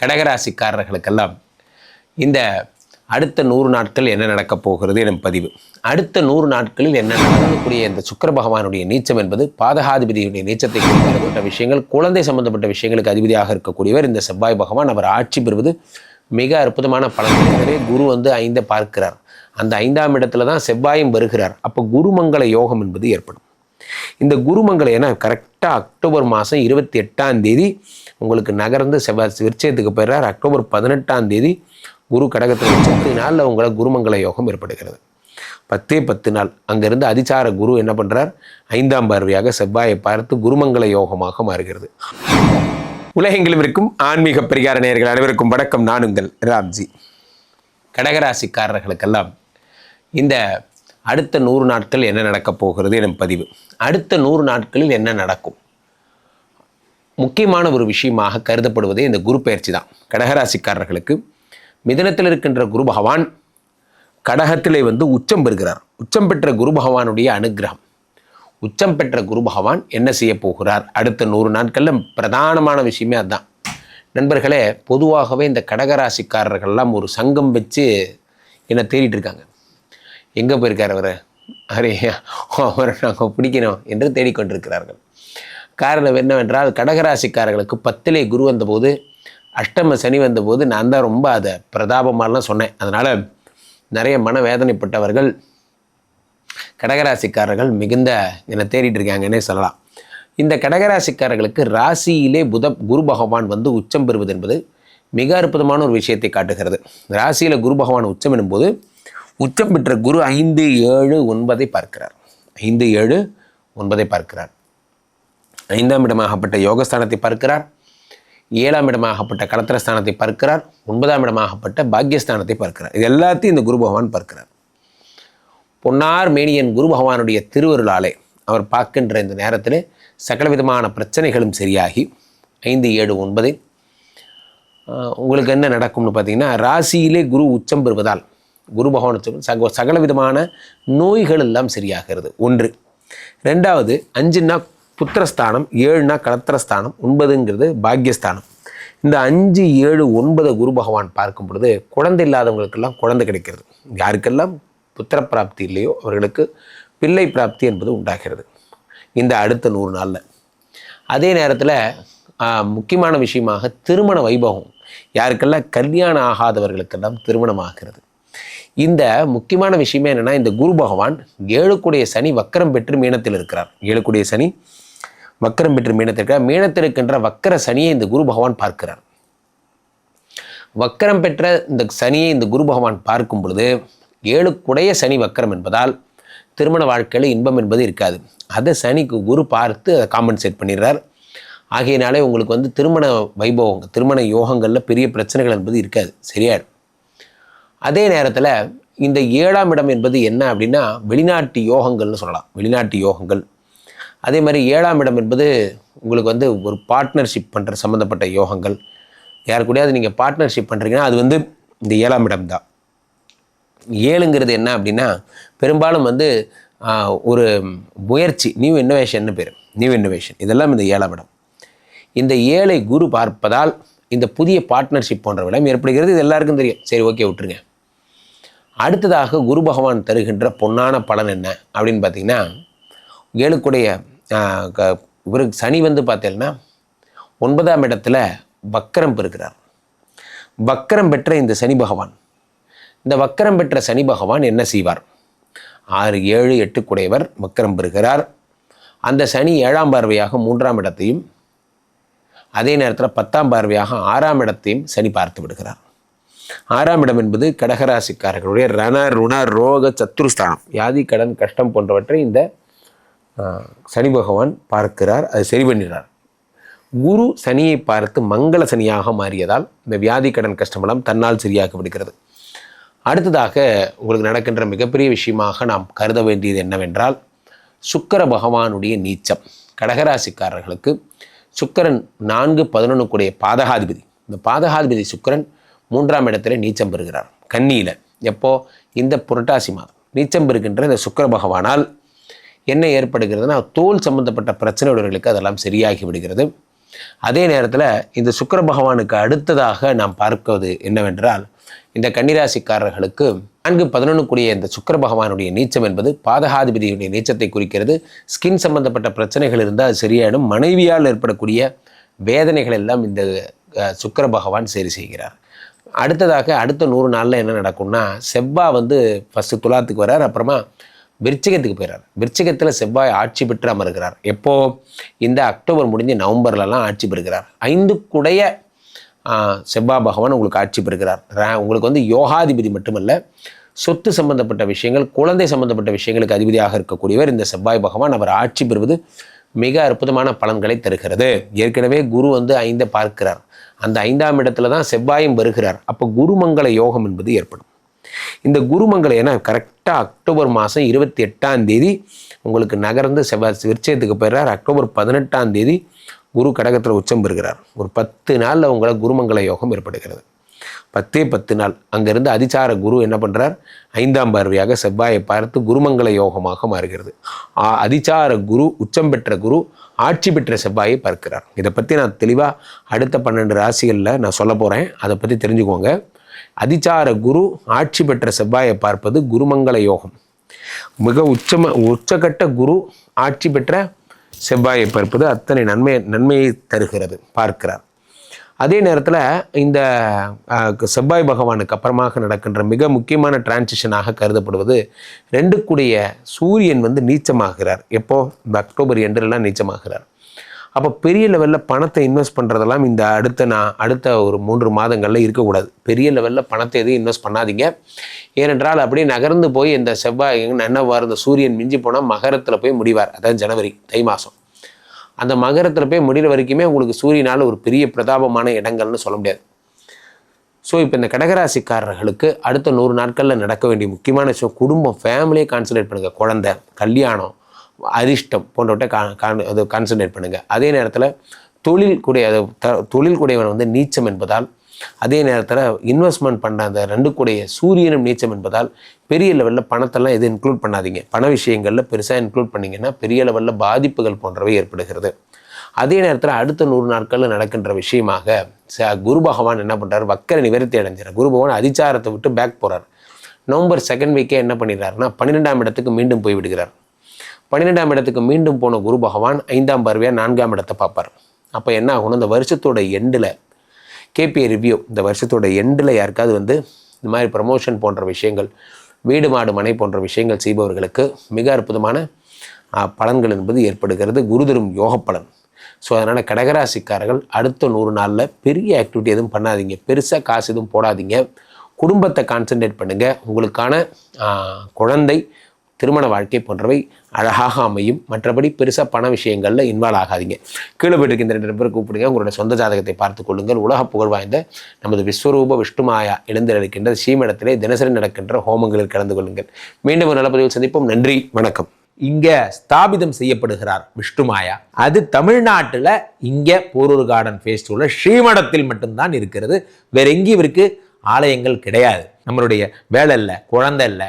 கடகராசிக்காரர்களுக்கெல்லாம் இந்த அடுத்த நூறு நாட்கள் என்ன நடக்கப் போகிறது எனும் பதிவு. அடுத்த நூறு நாட்களில் என்ன நடக்கக்கூடிய இந்த சுக்கர பகவானுடைய நீச்சம் என்பது பாதகாதிபதியுடைய நீச்சத்தை குறிப்பிடப்பட்ட விஷயங்கள் குழந்தை சம்பந்தப்பட்ட விஷயங்களுக்கு அதிபதியாக இருக்கக்கூடியவர் இந்த செவ்வாய் பகவான் அவர் ஆட்சி பெறுவது மிக அற்புதமான பலன் குரு வந்து ஐந்தை பார்க்கிறார். அந்த ஐந்தாம் இடத்துல தான் செவ்வாயும் வருகிறார். அப்போ குருமங்கள யோகம் என்பது ஏற்படும். இந்த குருமங்கல ஏன்னா கரெக்டாக அக்டோபர் மாதம் இருபத்தி எட்டாம் தேதி உங்களுக்கு நகர்ந்து செவ்வாய் விருச்சயத்துக்கு போயிடுறார். அக்டோபர் பதினெட்டாம் தேதி குரு கடகத்தில் பத்து நாளில் உங்களை குருமங்கல யோகம் ஏற்படுகிறது. பத்தே பத்து நாள் அங்கிருந்து அதிசார குரு என்ன பண்ணுறார் ஐந்தாம் பார்வையாக செவ்வாயை பார்த்து குருமங்கல யோகமாக மாறுகிறது. உலகெங்கிலும் இருக்கும் ஆன்மீக பரிகார நேயர்கள் அனைவருக்கும் வணக்கம். நான் உங்கள் ராம்ஜி. கடகராசிக்காரர்களுக்கெல்லாம் இந்த அடுத்த நூறு நாட்கள் என்ன நடக்கப் போகிறது எனும் பதிவு. அடுத்த நூறு நாட்களில் என்ன நடக்கும்? முக்கியமான ஒரு விஷயமாக கருதப்படுவதே இந்த குரு பயிற்சி தான் கடகராசிக்காரர்களுக்கு மிதனத்தில் இருக்கின்ற குரு பகவான் கடகத்திலே வந்து உச்சம் பெறுகிறார். உச்சம் பெற்ற குரு பகவானுடைய அனுகிரகம். உச்சம் பெற்ற குரு பகவான் என்ன செய்ய போகிறார்? அடுத்த நூறு நாட்களில் பிரதானமான விஷயமே அதுதான். நண்பர்களே பொதுவாகவே இந்த கடகராசிக்காரர்கள்லாம் ஒரு சங்கம் வச்சு என்னை தேடிட்டு இருக்காங்க. எங்கே போயிருக்கார் அவர்? அரே அவரை நாங்கள் பிடிக்கணும் என்று தேடிக்கொண்டிருக்கிறார்கள். காரணம் என்னவென்றால் கடகராசிக்காரர்களுக்கு பத்திலே குரு வந்தபோது அஷ்டம சனி வந்தபோது நான் தான் ரொம்ப அதை பிரதாபமாலாம் சொன்னேன். அதனால் நிறைய மனவேதனைப்பட்டவர்கள் கடகராசிக்காரர்கள் மிகுந்த என்னை தேடிட்டு இருக்காங்கன்னே சொல்லலாம். இந்த கடகராசிக்காரர்களுக்கு ராசியிலே புத குரு பகவான் வந்து உச்சம் பெறுவது என்பது மிக அற்புதமான ஒரு விஷயத்தை காட்டுகிறது. ராசியில் குரு பகவான் உச்சம் எனும்போது உச்சம் பெற்ற குரு ஐந்து ஏழு ஒன்பதை பார்க்கிறார். ஐந்து ஏழு ஒன்பதை பார்க்கிறார். ஐந்தாம் இடமாகப்பட்ட யோகஸ்தானத்தை பார்க்கிறார். ஏழாம் இடமாகப்பட்ட கலத்திரஸ்தானத்தை பார்க்கிறார். ஒன்பதாம் இடமாகப்பட்ட பாக்கியஸ்தானத்தை பார்க்கிறார். இது எல்லாத்தையும் இந்த குரு பகவான் பார்க்கிறார். பொன்னார் மேனியன் குரு பகவானுடைய திருவருளாலே அவர் பார்க்கின்ற இந்த நேரத்தில் சகலவிதமான பிரச்சனைகளும் சரியாகி ஐந்து ஏழு ஒன்பது. உங்களுக்கு என்ன நடக்கும்னு பார்த்தீங்கன்னா ராசியிலே குரு உச்சம் பெறுவதால் குரு பகவான் சக சகலவிதமான நோய்கள் எல்லாம் சரியாகிறது. ஒன்று. ரெண்டாவது அஞ்சுன்னா புத்திரஸ்தானம் ஏழுனா கலத்திரஸ்தானம் ஒன்பதுங்கிறது பாக்கியஸ்தானம் இந்த அஞ்சு ஏழு ஒன்பது குரு பகவான் பார்க்கும் பொழுது குழந்தை இல்லாதவங்களுக்கெல்லாம் குழந்தை கிடைக்கிறது. யாருக்கெல்லாம் புத்திர பிராப்தி இல்லையோ அவர்களுக்கு பிள்ளை பிராப்தி என்பது உண்டாகிறது. இந்த அடுத்த நூறு நாளில். அதே நேரத்தில் முக்கியமான விஷயமாக திருமண வைபவம். யாருக்கெல்லாம் கல்யாணம் ஆகாதவர்களுக்கெல்லாம் திருமணம் ஆகிறது இந்த முக்கியமான விஷயமே என்னென்னா இந்த குரு பகவான் ஏழுக்குடைய சனி வக்கரம் பெற்று மீனத்தில் இருக்கிறார். ஏழுக்குடைய சனி வக்கரம் பெற்று மீனத்திற்கு மீனத்திற்கின்ற வக்கர சனியை இந்த குரு பகவான் பார்க்கிறார். வக்கரம் பெற்ற இந்த சனியை இந்த குரு பகவான் பார்க்கும் பொழுது ஏழுக்குடைய சனி வக்கரம் என்பதால் திருமண வாழ்க்கையில் இன்பம் என்பது இருக்காது. அதை சனிக்கு குரு பார்த்து அதை காம்பன்சேட் பண்ணிடுறார். ஆகையினாலே உங்களுக்கு வந்து திருமண வைபவம் திருமண யோகங்களில் பெரிய பிரச்சனைகள் என்பது இருக்காது. சரியாயிடும். அதே நேரத்தில் இந்த ஏழாம் இடம் என்பது என்ன அப்படின்னா வெளிநாட்டு யோகங்கள்னு சொல்லலாம். வெளிநாட்டு யோகங்கள். அதே மாதிரி ஏழாம் இடம் என்பது உங்களுக்கு வந்து ஒரு பார்ட்னர்ஷிப் பண்ணுற சம்மந்தப்பட்ட யோகங்கள். யார் கூடயாவது நீங்கள் பார்ட்னர்ஷிப் பண்ணுறீங்கன்னா அது வந்து இந்த ஏழாம் இடம் தான். ஏழுங்கிறது என்ன அப்படின்னா பெரும்பாலும் வந்து ஒரு முயற்சி நியூ இன்னோவேஷன்னு பேர். நியூ இன்னோவேஷன் இதெல்லாம் இந்த ஏழாம் இடம். இந்த ஏழை குரு பார்ப்பதால் இந்த புதிய பார்ட்னர்ஷிப் போன்ற விடம் ஏற்படுகிறது. இது எல்லாருக்கும் தெரியும். சரி ஓகே விட்டுருங்க. அடுத்ததாக குரு பகவான் தருகின்ற பொன்னான பலன் என்ன அப்படின்னு பார்த்தீங்கன்னா ஏழுக்குடைய க- இவருக்கு சனி வந்து பார்த்தீங்கன்னா ஒன்பதாம் இடத்துல வக்கரம் பெறுகிறார். வக்கரம் பெற்ற இந்த சனி பகவான். இந்த வக்கரம் பெற்ற சனி பகவான் என்ன செய்வார்? ஆறு ஏழு எட்டு குடையவர் வக்கரம் பெறுகிறார். அந்த சனி ஏழாம் பார்வையாக மூன்றாம் இடத்தையும் அதே நேரத்தில் பத்தாம் பார்வையாக ஆறாம் இடத்தையும் சனி பார்த்து விடுகிறார். ஆறாம் இடம் என்பது கடகராசிக்காரர்களுடைய ரண ருண ரோக சத்துருஸ்தானம் வியாதி கடன் கஷ்டம் போன்றவற்றை இந்த சனி பகவான் பார்க்கிறார் அது சரி பண்ணிடுறார். குரு சனியை பார்த்து மங்கள சனியாக மாறியதால் இந்த வியாதி கடன் கஷ்டமெல்லாம் தன்னால் சரியாக்கப்படுகிறது அடுத்ததாக உங்களுக்கு நடக்கின்ற மிகப்பெரிய விஷயமாக நாம் கருத வேண்டியது என்னவென்றால் சுக்கிர பகவானுடைய நீச்சம். கடகராசிக்காரர்களுக்கு சுக்கிரன் நான்கு பதினொன்றுக்குடைய பாதகாதிபதி. இந்த பாதகாதிபதி சுக்கிரன் மூன்றாம் இடத்துல நீச்சம் பெறுகிறார். கன்னியில். எப்போ? இந்த புரட்டாசி மாதம். நீச்சம் பெறுகின்ற இந்த சுக்கிர பகவானால் என்ன ஏற்படுகிறதுனா தோல் சம்பந்தப்பட்ட பிரச்சனையுடையவர்களுக்கு அதெல்லாம் சரியாகி விடுகிறது. அதே நேரத்தில் இந்த சுக்கர பகவானுக்கு அடுத்ததாக நாம் பார்ப்பது என்னவென்றால் இந்த கன்னிராசிக்காரர்களுக்கு நான்கு பதினொன்றுக்குரிய இந்த சுக்கர பகவானுடைய நீச்சம் என்பது பாதகாதிபதியுடைய நீச்சத்தை குறிக்கிறது. ஸ்கின் சம்பந்தப்பட்ட பிரச்சனைகள் இருந்தால் சரியாயிடும். மனைவியால் ஏற்படக்கூடிய வேதனைகள் எல்லாம் இந்த சுக்கர பகவான் சரி செய்கிறார். அடுத்ததாக அடுத்த நூறு நாளில் என்ன நடக்கும்னா செவ்வாய் வந்து ஃபஸ்ட்டு துலாத்துக்கு வரார் அப்புறமா விருச்சிகத்துக்கு போயிறார். விருச்சிகத்தில் செவ்வாய் ஆட்சி பெற்று அமர்கிறார். எப்போ? இந்த அக்டோபர் முடிஞ்சு நவம்பர்லலாம் ஆட்சி பெறுகிறார். ஐந்து குடைய செவ்வாய் பகவான் உங்களுக்கு ஆட்சி பெறுகிறார். உங்களுக்கு வந்து யோகாதிபதி மட்டுமல்ல சொத்து சம்பந்தப்பட்ட விஷயங்கள் குழந்தை சம்பந்தப்பட்ட விஷயங்களுக்கு அதிபதியாக இருக்கக்கூடியவர் இந்த செவ்வாய் பகவான் அவர் ஆட்சி பெறுவது மிக அற்புதமான பலன்களை தருகிறது. ஏற்கனவே குரு வந்து ஐந்தை பார்க்கிறார். அந்த ஐந்தாம் இடத்துல தான் செவ்வாயும் வருகிறார். அப்போ குருமங்கள யோகம் என்பது ஏற்படும். இந்த குருமங்கலம் ஏன்னா கரெக்டாக அக்டோபர் மாதம் இருபத்தி எட்டாம் தேதி உங்களுக்கு நகர்ந்து செவ்வாய் விருச்சயத்துக்கு போயிடுறார். அக்டோபர் பதினெட்டாம் தேதி குரு கடகத்தில் உச்சம் பெறுகிறார். ஒரு பத்து நாளில் உங்களை குருமங்கள யோகம் ஏற்படுகிறது. பத்தே பத்து நாள். அங்கேருந்து அதிசார குரு என்ன பண்ணுறார் ஐந்தாம் பார்வையாக செவ்வாயை பார்த்து குருமங்கள யோகமாக மாறுகிறது. ஆ, அதிசார குரு உச்சம் பெற்ற குரு ஆட்சி பெற்ற செவ்வாயை பார்க்கிறார். இதை பற்றி நான் தெளிவாக அடுத்த பன்னெண்டு ராசிகளில் நான் சொல்ல போகிறேன் அதை பற்றி தெரிஞ்சுக்கோங்க. அதிச்சார குரு ஆட்சி பெற்ற செவ்வாயை பார்ப்பது குருமங்கள யோகம். மிக உச்சம உச்சகட்ட குரு ஆட்சி பெற்ற செவ்வாயை பார்ப்பது அத்தனை நன்மை நன்மையை தருகிறது பார்க்கிறார். அதே நேரத்தில் இந்த செவ்வாய் பகவானுக்கு அப்புறமாக நடக்கின்ற மிக முக்கியமான டிரான்சிஷனாக கருதப்படுவது ரெண்டுக்குடைய சூரியன் வந்து நீச்சமாகிறார். எப்போ? இந்த அக்டோபர் எண்டுலாம் நீச்சமாகிறார். அப்போ பெரிய லெவலில் பணத்தை இன்வெஸ்ட் பண்ணுறதெல்லாம் இந்த அடுத்த நான் அடுத்த ஒரு மூன்று மாதங்களில் இருக்கக்கூடாது. பெரிய லெவலில் பணத்தை எதுவும் இன்வெஸ்ட் பண்ணாதீங்க. ஏனென்றால் அப்படியே நகர்ந்து போய் இந்த செவ்வாய் என்னவார் இந்த சூரியன் மிஞ்சி போனால் மகரத்தில் போய் முடிவார். அதாவது ஜனவரி தை மாதம் அந்த மகரத்தில் போய் முடிகிற வரைக்குமே உங்களுக்கு சூரியனால் ஒரு பெரிய பிரதாபமான இடங்கள்னு சொல்ல முடியாது. ஸோ இப்போ இந்த கடகராசிக்காரர்களுக்கு அடுத்த நூறு நாட்களில் நடக்க வேண்டிய முக்கியமான விஷயம் குடும்பம் ஃபேமிலியை கான்சன்ட்ரேட் பண்ணுங்கள் குழந்தை கல்யாணம் அதிர்ஷ்டம் போன்றவற்றை கான் அது கான்சன்ட்ரேட் பண்ணுங்கள் அதே நேரத்தில் தொழில் கூடிய அது த- தொழில் கூடியவன் வந்து நீச்சம் என்பதால் அதே நேரத்தில் இன்வெஸ்ட்மெண்ட் பண்ண அந்த ரெண்டு கூடிய சூரியனும் நீச்சம் என்பதால் பெரிய லெவலில் பணத்தெல்லாம் எதுவும் இன்க்ளூட் பண்ணாதீங்க. பண விஷயங்களில் பெருசாக இன்க்ளூட் பண்ணிங்கன்னா பெரிய லெவலில் பாதிப்புகள் போன்றவை ஏற்படுகிறது. அதே நேரத்தில் அடுத்த நூறு நாட்களில் நடக்கின்ற விஷயமாக ச குரு பகவான் என்ன பண்ணுறாரு வக்கர நிவர்த்தி அடைஞ்சார். குரு பகவான் அதிச்சாரத்தை விட்டு பேக் போகிறார் நவம்பர் செகண்ட் வீக்கே என்ன பண்ணிடுறாருன்னா பன்னிரெண்டாம் இடத்துக்கு மீண்டும் போய் விடுகிறார். பன்னிரெண்டாம் இடத்துக்கு மீண்டும் போன குரு பகவான் ஐந்தாம் பார்வையாக நான்காம் இடத்தை பார்ப்பார். அப்போ என்ன ஆகணும் இந்த வருஷத்தோட எண்டில் கேபிஐ ரிவ்யூ இந்த வருஷத்தோட எண்டில் யாருக்காவது வந்து இந்த மாதிரி ப்ரமோஷன் போன்ற விஷயங்கள் வீடு மாடு மனை போன்ற விஷயங்கள் செய்பவர்களுக்கு மிக அற்புதமான பலன்கள் என்பது ஏற்படுகிறது. குருதரும் யோக பலன். ஸோ அதனால் கடகராசிக்காரர்கள் அடுத்த நூறு நாளில் பெரிய ஆக்டிவிட்டி எதுவும் பண்ணாதீங்க. பெருசாக காசு எதுவும் போடாதீங்க. குடும்பத்தை கான்சென்ட்ரேட் பண்ணுங்கள் உங்களுக்கான குழந்தை திருமண வாழ்க்கை போன்றவை அழகாக அமையும். மற்றபடி பெருசாக பண விஷயங்களில் இன்வால்வ் ஆகாதீங்க. கீழே போயிட்டு இந்த ரெண்டு பேர் கூப்பிடுங்க. உங்களுடைய சொந்த ஜாதகத்தை பார்த்து கொள்ளுங்கள். உலக புகழ் வாய்ந்த நமது விஸ்வரூப விஷ்ணுமாயா எழுந்திருக்கின்ற ஸ்ரீமடத்திலே தினசரி நடக்கின்ற ஹோமங்களில் கலந்து கொள்ளுங்கள். மீண்டும் ஒரு நலப்பதிவில் சந்திப்போம். நன்றி. வணக்கம். இங்கே ஸ்தாபிதம் செய்யப்படுகிறார் விஷ்ணுமாயா அது தமிழ்நாட்டில் இங்கே போரூர் கார்டன் ஃபேஸ்டிவலில் ஸ்ரீமடத்தில் மட்டும்தான் இருக்கிறது. வேற எங்கேயும் இவருக்கு ஆலயங்கள் கிடையாது. நம்மளுடைய வேலை இல்லை குழந்தை இல்லை